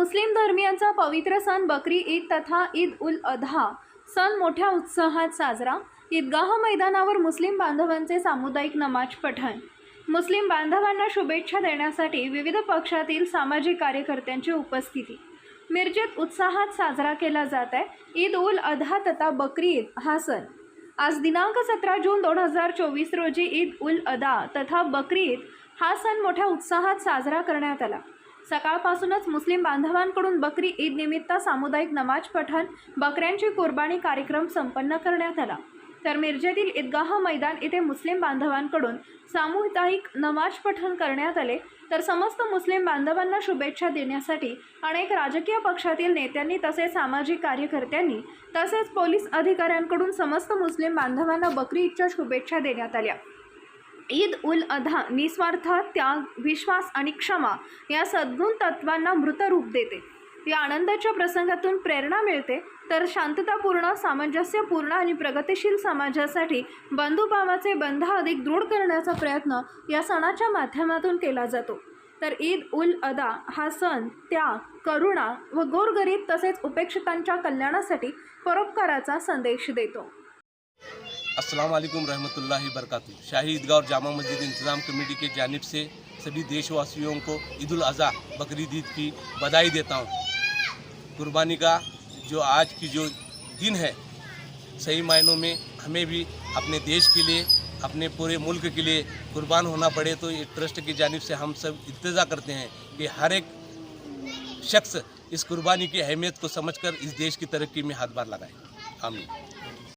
मुस्लिम धर्मियांचा पवित्र सण बकरी ईद तथा ईद उल अधा. सण मोठ्या उत्साहात साजरा. ईदगाह मैदानावर मुस्लिम बांधवांचे सामुदायिक नमाज पठण. मुस्लिम बांधवांना शुभेच्छा देण्यासाठी विविध पक्षातील सामाजिक कार्यकर्त्यांची उपस्थिती. मिरजेत उत्साहात साजरा केला जात आहे. ईद उल अधा तथा बकरी ईद हा सण. आज दिनांक सतरा जून दोन हजार चोवीस रोजी ईद उल अदा तथा बकरी ईद हा सण मोठ्या उत्साहात साजरा करण्यात आला. सकाळपासूनच मुस्लिम बांधवांकडून बकरी ईद निमित्त सामुदायिक नमाज पठण बकऱ्यांची कुर्बानी कार्यक्रम संपन्न करण्यात आला. तर मिरजेतील ईदगाह मैदान येथे मुस्लिम बांधवांकडून सामुदायिक नमाज पठण करण्यात आले. तर समस्त मुस्लिम बांधवांना शुभेच्छा देण्यासाठी अनेक राजकीय पक्षातील नेत्यांनी तसेच सामाजिक कार्यकर्त्यांनी तसेच पोलीस अधिकाऱ्यांकडून समस्त मुस्लिम बांधवांना बकरी ईदच्या शुभेच्छा देण्यात आल्या. ईद उल अधा निस्वार्थ त्याग विश्वास आणि क्षमा या सद्गुण तत्वांना मृतरूप देते. या आनंदाच्या प्रसंगातून प्रेरणा मिळते. तर शांततापूर्ण सामंजस्यपूर्ण आणि प्रगतिशील समाजासाठी बंधुभावाचे बंध अधिक दृढ करण्याचा प्रयत्न या सणाच्या माध्यमातून केला जातो. तर ईद उल अदा हा सण त्याग करुणा व गोरगरीब तसेच उपेक्षितांच्या कल्याणासाठी परोपकाराचा संदेश देतो. अस्सलाम वालेकुम रहमतुल्लाहि शाही ईदगाह और जामा मस्जिद इंतज़ाम कमेटी की जानिब से सभी देशवासियों को ईद अज़हा बकरीद ईद की बधाई देता हूँ। कुर्बानी का जो आज की जो दिन है, सही मायनों में हमें भी अपने देश के लिए, अपने पूरे मुल्क के लिए कुर्बान होना पड़े तो ये ट्रस्ट की जानिब से हम सब इल्तजा करते हैं कि हर एक शख्स इस कुर्बानी की अहमियत को समझकर इस देश की तरक्की में हाथ बार लगाए। आमीन।